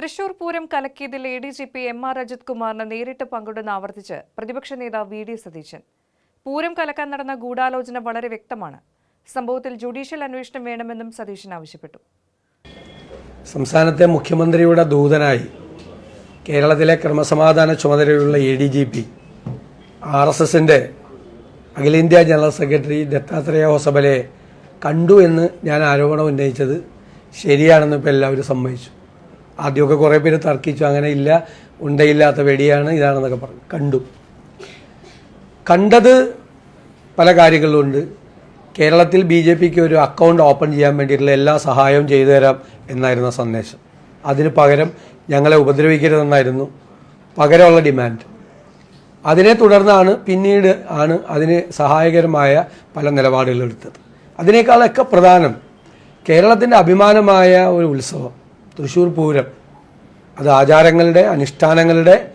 Thrissur Pooram കലക്കിയതിൽ A D G P M R Ajith കുമാറിന് നേരിട്ട് പങ്കിടുന്ന ആവർത്തിച്ച് പ്രതിപക്ഷ നേതാവ് വി ഡി സതീശൻ. പൂരം കലക്കാൻ നടന്ന ഗൂഢാലോചന വളരെ വ്യക്തമാണ്. സംഭവത്തിൽ ജുഡീഷ്യൽ അന്വേഷണം വേണമെന്നും സതീശൻ ആവശ്യപ്പെട്ടു. സംസ്ഥാനത്തെ മുഖ്യമന്ത്രിയുടെ ദൂതനായി കേരളത്തിലെ ക്രമസമാധാന ചുമതലയുള്ള A D G P R S എസിന്റെ അഖിലേന്ത്യാ ജനറൽ സെക്രട്ടറി ദത്താത്രേയ ഹോസബലയെ കണ്ടു എന്ന് ഞാൻ ആരോപണം ഉന്നയിച്ചത് ശരിയാണെന്ന് ഇപ്പോൾ എല്ലാവരും സമ്മതിച്ചു. ആദ്യമൊക്കെ കുറേ പേര് തർക്കിച്ചു അങ്ങനെ ഇല്ല ഉണ്ടയില്ലാത്ത വെടിയാണ് ഇതാണെന്നൊക്കെ പറഞ്ഞു. കണ്ടു. കണ്ടത് പല കാര്യങ്ങളിലുണ്ട്. കേരളത്തിൽ ബി ജെ പിക്ക് ഒരു അക്കൗണ്ട് ഓപ്പൺ ചെയ്യാൻ വേണ്ടിയിട്ടുള്ള എല്ലാ സഹായവും ചെയ്തു തരാം എന്നായിരുന്ന സന്ദേശം. അതിന് പകരം ഞങ്ങളെ ഉപദ്രവിക്കരുതെന്നായിരുന്നു പകരമുള്ള ഡിമാൻഡ്. അതിനെ തുടർന്നാണ് പിന്നീട് ആണ് അതിന് സഹായകരമായ പല നിലപാടുകൾ എടുത്തത്. അതിനേക്കാളൊക്കെ പ്രധാനം കേരളത്തിന്റെ അഭിമാനമായ ഒരു ഉത്സവം. തൃശ്ശൂർ പൂരം. അത് ആചാരങ്ങളുടെ അനുഷ്ഠാനങ്ങളുടെ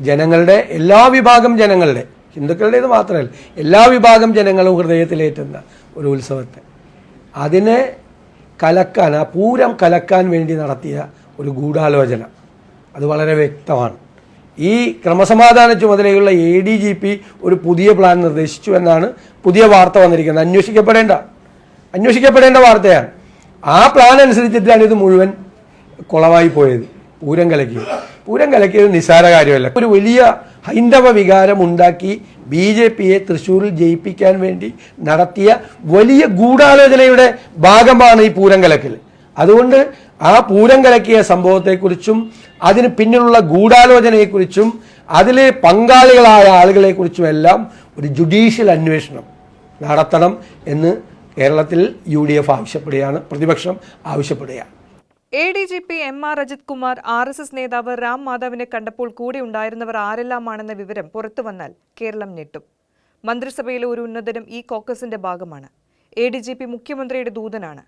ജനങ്ങളുടെ എല്ലാ വിഭാഗം ജനങ്ങളുടെ ഹിന്ദുക്കളുടേത് മാത്രമല്ല എല്ലാ വിഭാഗം ജനങ്ങളും ഹൃദയത്തിലേറ്റുന്ന ഒരു ഉത്സവത്തെ. അതിനെ കലക്കാൻ ആ പൂരം കലക്കാൻ വേണ്ടി നടത്തിയ ഒരു ഗൂഢാലോചന. അത് വളരെ വ്യക്തമാണ്. ഈ ക്രമസമാധാന ചുമതലയുള്ള എ ഡി ജി പി ഒരു പുതിയ പ്ലാൻ നിർദ്ദേശിച്ചു എന്നാണ് പുതിയ വാർത്ത വന്നിരിക്കുന്നത്. അന്വേഷിക്കപ്പെടേണ്ട അന്വേഷിക്കപ്പെടേണ്ട വാർത്തയാണ്. ആ പ്ലാൻ അനുസരിച്ചിട്ടാണ് ഇത് മുഴുവൻ കുളമായി പോയത്. പൂരം കലക്കിയത് പൂരം കലക്കിയത് നിസ്സാര കാര്യമല്ല. ഒരു വലിയ ഹൈന്ദവ വികാരം ഉണ്ടാക്കി ബി ജെ പിയെ തൃശ്ശൂരിൽ ജയിപ്പിക്കാൻ വേണ്ടി നടത്തിയ വലിയ ഗൂഢാലോചനയുടെ ഭാഗമാണ് ഈ പൂരം കലക്കൽ. അതുകൊണ്ട് ആ പൂരം കലക്കിയ സംഭവത്തെക്കുറിച്ചും അതിന് പിന്നിലുള്ള ഗൂഢാലോചനയെക്കുറിച്ചും അതിൽ പങ്കാളികളായ ആളുകളെക്കുറിച്ചും എല്ലാം ഒരു ജുഡീഷ്യൽ അന്വേഷണം നടത്തണം എന്ന് കേരളത്തിൽ യു ഡി എഫ് ആവശ്യപ്പെടുകയാണ് പ്രതിപക്ഷം ആവശ്യപ്പെടുകയാണ്. A D G P M R Ajith Kumar R S S നേതാവ് റാം മാധവിനെ കണ്ടപ്പോൾ കൂടെ ഉണ്ടായിരുന്നവർ ആരെല്ലാമാണെന്ന വിവരം പുറത്തു വന്നാൽ കേരളം ഞെട്ടും. മന്ത്രിസഭയിലെ ഒരു ഉന്നതനും ഈ കോക്കസിന്റെ ഭാഗമാണ്. എ ഡി ജി പി മുഖ്യമന്ത്രിയുടെ ദൂതനാണ്.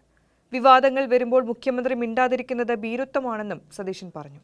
വിവാദങ്ങൾ വരുമ്പോൾ മുഖ്യമന്ത്രി മിണ്ടാതിരിക്കുന്നത് ഭീരുത്വമാണെന്നും സതീശൻ പറഞ്ഞു.